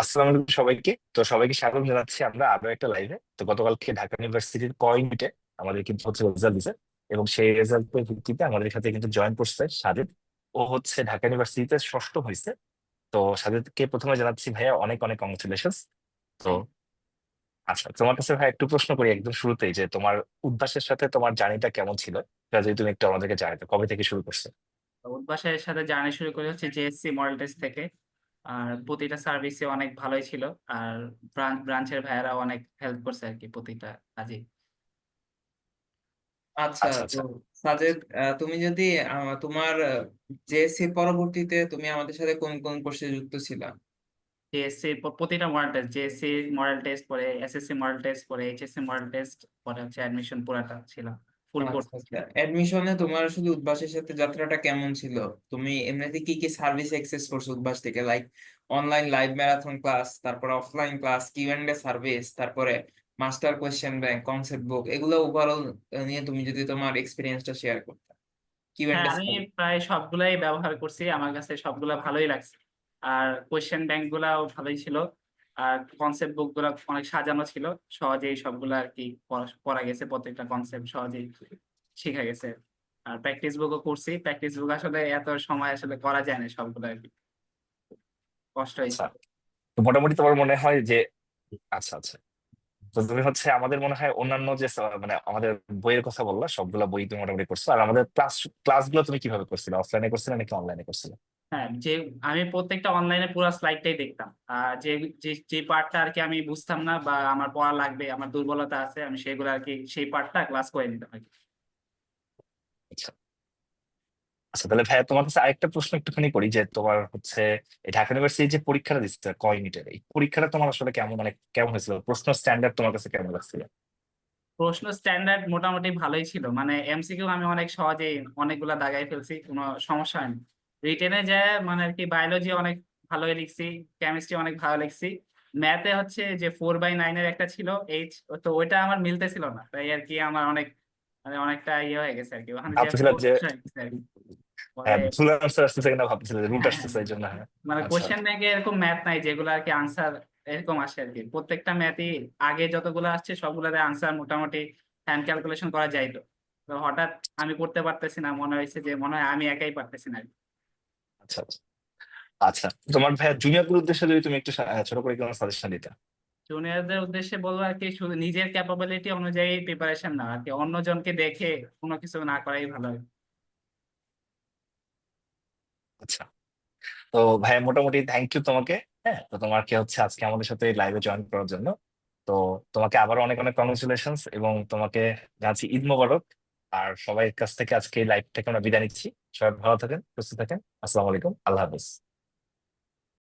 আসসালামু আলাইকুম সবাইকে। তো সবাইকে স্বাগত জানাচ্ছি আমরা আরও একটা লাইভে তো গতকালকে ঢাকা ইউনিভার্সিটির কয় মিটে আমাদের কিন্তু হচ্ছে রেজাল্ট দিছে এবং সেই রেজাল্টের ভিত্তিতে আমাদের সাথে কিন্তু জয়েন করছে সাজিদ ও হচ্ছে ঢাকা ইউনিভার্সিটিতে ষষ্ঠ হয়েছে। তো সাজিদকে প্রথমে জানাচ্ছি, ভাইয়া, অনেক অনেক কংগ্রেচুলেশন তো আচ্ছা তোমার কাছে ভাই একটু প্রশ্ন করি একদম শুরুতেই যে তোমার উদ্ভাসের সাথে তোমার জার্নিটা কেমন ছিল? যদি তুমি একটু আমাদেরকে জানাতে, কবে থেকে শুরু করছ? উদ্ভাসের সাথে জার্নি শুরু করে হচ্ছে জেএসসি মডেল টেস্ট থেকে। আর প্রতিটা সার্ভিসে অনেক ভালোই ছিল। আর ব্রাঞ্চের ভাইয়ারা অনেক হেল্প করছে আর কি প্রতিটা কাজে। আচ্ছা আচ্ছা তো আচ্ছা সাজেদ আহ, তুমি যদি আহ, তোমার জেএসসি পরবর্তীতে তুমি আমাদের সাথে কোন কোন কোর্সে যুক্ত ছিলা? জেএসসি প্রতিটা model test JSC model test পরে এসএসসি মডেল টেস্ট পরে এইচএসসি মডেল টেস্ট পরে হচ্ছে অ্যাডমিশন পুরাটা ছিল। ফুল কোর্স আচ্ছা। আচ্ছা অ্যাডমিশনে তোমার শুধু উদ্ভাসের সাথে যাত্রাটা কেমন ছিল? তুমি এমনিতে কি কি সার্ভিস অ্যাক্সেস করছ উদ্ভাস থেকে? Like online live marathon class তারপরে offline class Q and A service তারপরে master question bank concept book এগুলো ওভারঅল নিয়ে তুমি যদি তোমার এক্সপিরিয়েন্সটা শেয়ার করতে। কিউ এন্ড হ্যাঁ আমি প্রায় সবগুলাই ব্যবহার করছি। আমার কাছে সবগুলা ভালোই লাগছে। আর কোয়েশ্চেন ব্যাংক গুলাও ভালোই ছিল। কনসেপ্ট বুকগুলা অনেক সাজানো ছিল। সহজেই সবগুলা আর কি পড়া গেছে, প্রত্যেকটা কনসেপ্ট সহজেই শেখা গেছে। আর প্র্যাকটিস বুকও করছি। প্র্যাকটিস বুক আসলে এত সময় আসলে করা যায় না সবগুলো আর কি। কষ্ট হয়েছে। আচ্ছা। মোটামুটি তোমার মনে হয় যে আচ্ছা আচ্ছা। তো তুমি হচ্ছে আমাদের মনে হয় অন্যান্য যে মানে আমাদের বইয়ের কথা বললা, সবগুলা বই তুমি মোটামুটি করছ। আর আমাদের ক্লাস ক্লাসগুলো তুমি কীভাবে করছিলে? অফলাইনে করছিলে নাকি অনলাইনে করছিলে? হ্যাঁ যে আমি প্রত্যেকটা অনলাইনে পুরো স্লাইডটাই দেখতাম। আর যে যে পার্টটা আর কি আমি বুঝতাম না বা আমার পড়া লাগবে আমার দুর্বলতা আছে আমি সেগুলো আর কি সেই পার্টটা ক্লাস করে নিতাম আর কি। আচ্ছা। আচ্ছা তাহলে ভাইয়া তোমার কাছে আরেকটা প্রশ্ন একটুখানি করি যে তোমার হচ্ছে এই ঢাকা ইউনিভার্সিটি যে পরীক্ষাটা দিচ্ছে কয় মিনিটের এই পরীক্ষাটা তোমার আসলে কেমন মানে কেমন হয়েছিল? প্রশ্ন স্ট্যান্ডার্ড তোমার কাছে কেমন লাগছিল? প্রশ্ন স্ট্যান্ডার্ড মোটামুটি ভালোই ছিল। মানে এমসিকিউ আমি অনেক সহজেই অনেকগুলা দাগাই ফেলছি কোনো সমস্যা হয়নি। রিটেনে যায় মানে আর কি বায়োলজি অনেক ভালোই লিখছি কেমিস্ট্রি অনেক ভালো লিখছি। ম্যাথে হচ্ছে যে ফোর বাই নাইনের একটা ছিল এইচ তো ওইটা আমার মিলতেছিল না। তাই আর কি আমার অনেক মানে অনেকটা ইয়ে হয়ে গেছে আর কি। ওখানে যে ভাবতেছিলাম যে সমস্যা হয়ে ভুল মানে আচ্ছা। কোশ্চেন ব্যাংকে এরকম ম্যাথ নাই যেগুলো আর কি আনসার এরকম আসে আর কি। প্রত্যেকটা ম্যাথই আগে যতগুলো আসছে সবগুলোতে আনসার মোটামুটি হ্যান্ড ক্যালকুলেশন করা যাইতো। তো হঠাৎ আমি করতে পারতেছি না মনে হয়েছে যে মনে হয় আমি একাই পারতেছি না। আচ্ছা আচ্ছা। আচ্ছা তোমার ভাইয়া জুনিয়রদের উদ্দেশ্যে যদি তুমি একটু সা- আহ, ছোট করে কোনো সাজেশন দিতে। জুনিয়রদের উদ্দেশ্যে বলব আর কি শুধু নিজের ক্যাপাবিলিটি অনুযায়ী প্রিপারেশন না আর কি অন্যজনকে দেখে কোনো কিছু না করাই ভালো। আচ্ছা তো ভাইয়া মোটামুটি থ্যাংক ইউ তোমাকে হ্যাঁ? তো তোমাকে হচ্ছে আজকে আমাদের সাথে লাইভে জয়েন করার জন্য। তো তোমাকে আবারও অনেক অনেক কংগ্রেচুলেশন এবং তোমাকে জানাচ্ছি ঈদ মোবারক। আর সবাই কাছ থেকে আজকে লাইভ থেকে আমরা বিদায় নিচ্ছি। সবাই ভালো থাকেন, সুস্থ থাকেন। আসসালামু আলাইকুম। আল্লাহ হাফিজ।